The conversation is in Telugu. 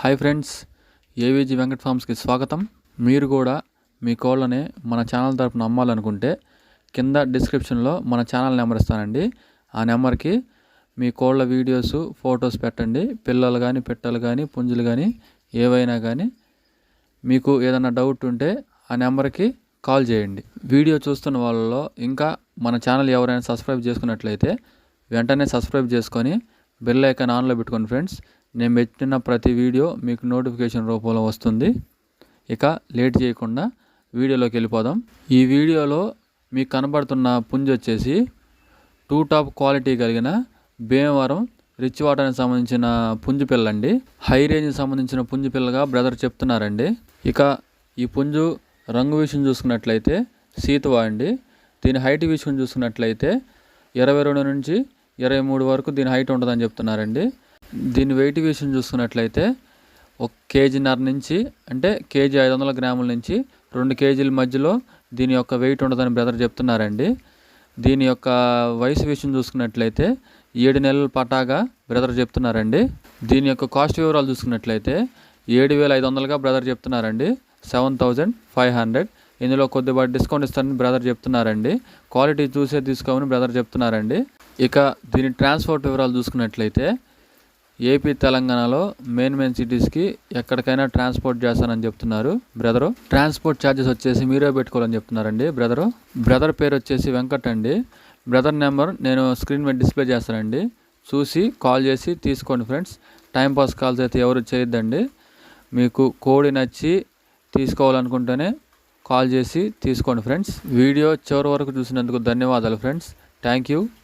హాయ్ ఫ్రెండ్స్ ఏవీజీ వెంకట్ ఫార్మ్స్కి స్వాగతం. మీరు కూడా మీ కోళ్ళని మన ఛానల్ తరపున అమ్మాలనుకుంటే కింద డిస్క్రిప్షన్లో మన ఛానల్ నెంబర్ ఇస్తానండి. ఆ నెంబర్కి మీ కోళ్ళ వీడియోస్ ఫొటోస్ పెట్టండి. పిల్లలు కానీ పెట్టలు కానీ పుంజులు కానీ ఏవైనా కానీ మీకు ఏదైనా డౌట్ ఉంటే ఆ నెంబర్కి కాల్ చేయండి. వీడియో చూస్తున్న వాళ్ళలో ఇంకా మన ఛానల్ ఎవరైనా సబ్స్క్రైబ్ చేసుకున్నట్లయితే వెంటనే సబ్స్క్రైబ్ చేసుకొని బెల్ ఐకాన్ ఆన్లో పెట్టుకోండి ఫ్రెండ్స్ నేను పెట్టిన ప్రతి వీడియో మీకు నోటిఫికేషన్ రూపంలో వస్తుంది. ఇక లేట్ చేయకుండా వీడియోలోకి వెళ్ళిపోదాం. ఈ వీడియోలో మీకు కనబడుతున్న పుంజు వచ్చేసి టూ టాప్ క్వాలిటీ కలిగిన భీమవరం రిచ్ వాటర్కి సంబంధించిన పుంజు పిల్ల అండి. హై రేంజ్కి సంబంధించిన పుంజు పిల్లగా బ్రదర్ చెప్తున్నారండి. ఇక ఈ పుంజు రంగు విషయం చూసుకున్నట్లయితే సీతువా అండి. దీని హైట్ విషయం చూసుకున్నట్లయితే ఇరవై రెండు నుంచి ఇరవై మూడు వరకు దీని హైట్ ఉంటుందని చెప్తున్నారండి. దీని వెయిట్ విషయం చూసుకున్నట్లయితే ఒక కేజీన్నర నుంచి అంటే కేజీ ఐదు వందల గ్రాముల నుంచి రెండు కేజీల మధ్యలో దీని యొక్క వెయిట్ ఉండదని బ్రదర్ చెప్తున్నారండి. దీని యొక్క వయసు విషయం చూసుకున్నట్లయితే ఏడు నెలల పటాగా బ్రదర్ చెప్తున్నారండి. దీని యొక్క కాస్ట్ వివరాలు చూసుకున్నట్లయితే ఏడు వేల ఐదు వందలుగా బ్రదర్ చెప్తున్నారండి. Seven thousand five hundred. ఇందులో కొద్దిగా డిస్కౌంట్ ఇస్తారని బ్రదర్ చెప్తున్నారండి. క్వాలిటీ చూసే తీసుకోమని బ్రదర్ చెప్తున్నారండి. ఇక దీని ట్రాన్స్పోర్ట్ వివరాలు చూసుకున్నట్లయితే ఏపీ తెలంగాణలో మెయిన్ మెయిన్ సిటీస్కి ఎక్కడికైనా ట్రాన్స్పోర్ట్ చేస్తానని చెప్తున్నారు. బ్రదరు ట్రాన్స్పోర్ట్ ఛార్జెస్ వచ్చేసి మీరే పెట్టుకోవాలని చెప్తున్నారండి. బ్రదరు బ్రదర్ పేరు వచ్చేసి వెంకట్ అండి. బ్రదర్ నెంబర్ నేను స్క్రీన్ మీద డిస్ప్లే చేస్తానండి. చూసి కాల్ చేసి తీసుకోండి ఫ్రెండ్స్. టైంపాస్ కాల్స్ అయితే ఎవరు చేయొద్దండి. మీకు కోడి నచ్చి తీసుకోవాలనుకుంటేనే కాల్ చేసి తీసుకోండి ఫ్రెండ్స్. వీడియో చివరి వరకు చూసినందుకు ధన్యవాదాలు friends. Thank you.